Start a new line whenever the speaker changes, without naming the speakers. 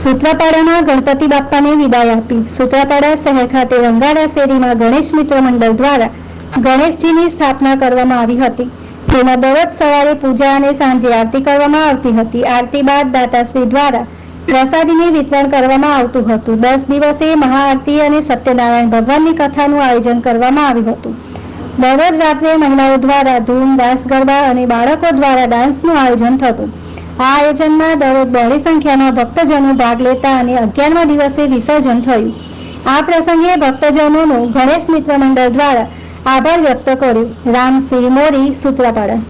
સૂત્રાપાડામાં ગણપતિ બાપ્પાને વિદાય આપી. સૂત્રાપાડા શહેર ખાતે રંગાડા શેરીમાં ગણેશ મિત્ર મંડળ દ્વારા ગણેશજીની સ્થાપના કરવામાં આવી હતી. તેમાં દરરોજ સવારે પૂજા અને સાંજે આરતી કરવામાં આવતી હતી. આરતી બાદ દાતાશ્રી દ્વારા પ્રસાદીને વિતરણ કરવામાં આવતું હતું. દસ દિવસે મહાઆરતી અને સત્યનારાયણ ભગવાનની કથાનું આયોજન કરવામાં આવ્યું હતું. દરરોજ રાત્રે મહિલાઓ દ્વારા ધૂમ, દાસ ગરબા અને બાળકો દ્વારા ડાન્સનું આયોજન થતું. આ આયોજનમાં દરરોજ બહોળી સંખ્યામાં ભક્તજનો ભાગ લેતા અને અગિયારમા દિવસે વિસર્જન થયું. આ પ્રસંગે ભક્તજનોનું ગણેશ મિત્ર મંડળ દ્વારા આભાર વ્યક્ત કર્યો. રામસિંહ મોરી સૂત્રાપાડા.